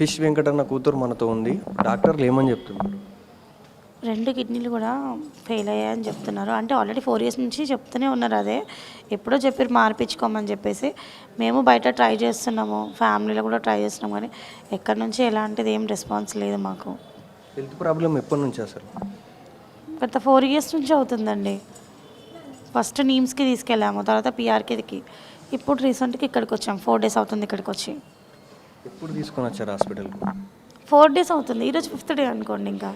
Fish Venkatanna కూతురు మనతో ఉంది. డాక్టర్లు ఏమని చెప్తున్నారు. రెండు కిడ్నీలు కూడా ఫెయిల్ అయ్యాయని చెప్తున్నారు. అంటే ఆల్రెడీ ఫోర్ ఇయర్స్ నుంచి చెప్తూనే ఉన్నారు అదే. ఎప్పుడో చెప్పారు మార్పించుకోమని చెప్పేసి. మేము బయట ట్రై చేస్తున్నాము. ఫ్యామిలీలో కూడా ట్రై చేస్తున్నాం కానీ ఎక్కడి నుంచి ఎలాంటిది ఏం రెస్పాన్స్ లేదు మాకు. హెల్త్ ప్రాబ్లం ఎప్పటి నుంచి అసలు? గత ఫోర్ ఇయర్స్ నుంచి అవుతుందండి. ఫస్ట్ నీమ్స్కి తీసుకెళ్ళాము తర్వాత పిఆర్కేకి. ఇప్పుడు రీసెంట్గా ఇక్కడికి వచ్చాం. ఫోర్ డేస్ అవుతుంది ఇక్కడికి వచ్చి. ఎప్పుడు తీసుకొని వచ్చారు హాస్పిటల్కి? ఫోర్ డేస్ అవుతుంది. ఈరోజు ఫిఫ్త్ డే అనుకోండి ఇంకా.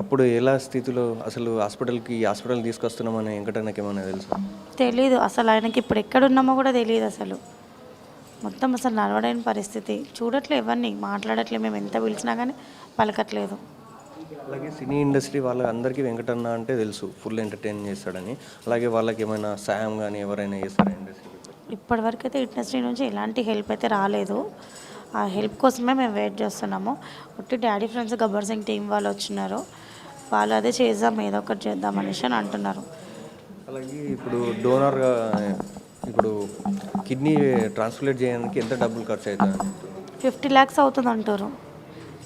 అప్పుడు ఎలా స్థితిలో అసలు హాస్పిటల్కి హాస్పిటల్ తీసుకొస్తున్నామని వెంకటన్నకి ఏమైనా తెలుసా? తెలీదు. అసలు ఆయనకి ఇప్పుడు ఎక్కడున్నామో కూడా తెలియదు అసలు. మొత్తం అసలు నడవడైన పరిస్థితి. చూడట్లే ఎవరిని మాట్లాడట్లే మేము ఎంత పిలిచినా కానీ పలకట్లేదు. అలాగే సినీ ఇండస్ట్రీ వాళ్ళ అందరికీ వెంకటన్న అంటే తెలుసు. ఫుల్ ఎంటర్టైన్ చేస్తాడని. అలాగే వాళ్ళకి ఏమైనా సాయం కానీ ఎవరైనా చేస్తారా? ఇండస్ట్రీ ఇప్పటివరకు అయితే ఇండస్ట్రీ నుంచి ఎలాంటి హెల్ప్ అయితే రాలేదు. ఆ హెల్ప్ కోసమే మేము వెయిట్ చేస్తున్నాము. ఒట్టి daddy friends Gabbar Singh team వాళ్ళు వచ్చినారు. వాళ్ళు అదే చేద్దాం ఏదో ఒకటి చేద్దాం అనేసి అని అంటున్నారు. అలాగే ఇప్పుడు డోనర్గా ఇప్పుడు కిడ్నీ ట్రాన్స్ప్లేట్ చేయడానికి ఎంత డబ్బులు ఖర్చు అవుతుంది ఫిఫ్టీ ల్యాక్స్ అవుతుంది అంటారు.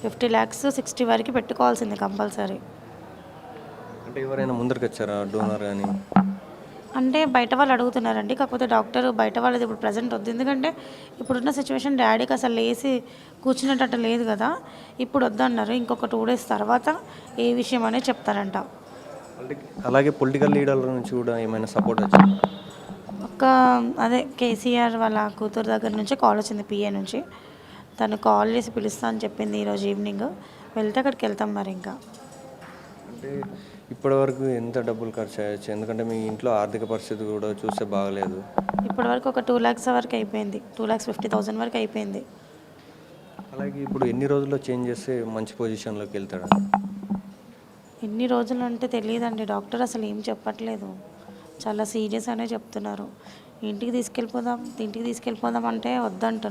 ఫిఫ్టీ ల్యాక్స్ సిక్స్టీ వరకు పెట్టుకోవాల్సింది కంపల్సరీ. అంటే ఎవరైనా ముందరికి వచ్చారా డోనర్ కానీ అంటే బయట వాళ్ళు అడుగుతున్నారండి. కాకపోతే డాక్టర్ బయట వాళ్ళది ఇప్పుడు ప్రజెంట్ వద్దు ఎందుకంటే ఇప్పుడున్న సిచ్యువేషన్ డాడీకి అసలు లేచి కూర్చునేటట్టు లేదు కదా. ఇప్పుడు వద్దన్నారు. ఇంకొక టూ డేస్ తర్వాత ఏ విషయం అనేది చెప్తారంట. అలాగే పొలిటికల్ లీడర్ల నుంచి కూడా ఏమైనా సపోర్ట్ వచ్చింది? ఒక అదే కేసీఆర్ వాళ్ళ కూతురు దగ్గర నుంచి కాల్ వచ్చింది పిఏ నుంచి. తను కాల్ చేసి పిలుస్తా అని చెప్పింది ఈరోజు ఈవినింగ్. వెళ్తే అక్కడికి వెళ్తాం మరి ఇంకా. అంటే ఇప్పటివరకు ఎంత డబ్బులు ఖర్చు అయ్యచ్చు ఎందుకంటే మీ ఇంట్లో ఆర్థిక పరిస్థితి కూడా చూస్తే బాగలేదు. ఇప్పటివరకు ఒక టూ ల్యాక్స్ వరకు అయిపోయింది. టూ ల్యాక్స్ ఫిఫ్టీ థౌసండ్ వరకు అయిపోయింది. అలాగే ఇప్పుడు ఎన్ని రోజుల్లో చేంజ్ చేస్తే మంచి పొజిషన్లోకి వెళ్తాడు? ఎన్ని రోజులు అంటే తెలియదండి. డాక్టర్ అసలు ఏం చెప్పట్లేదు. చాలా సీరియస్ అనే చెప్తున్నారు. ఇంటికి తీసుకెళ్ళిపోదాం ఇంటికి తీసుకెళ్ళిపోదాం అంటే వద్దంటున్నారు.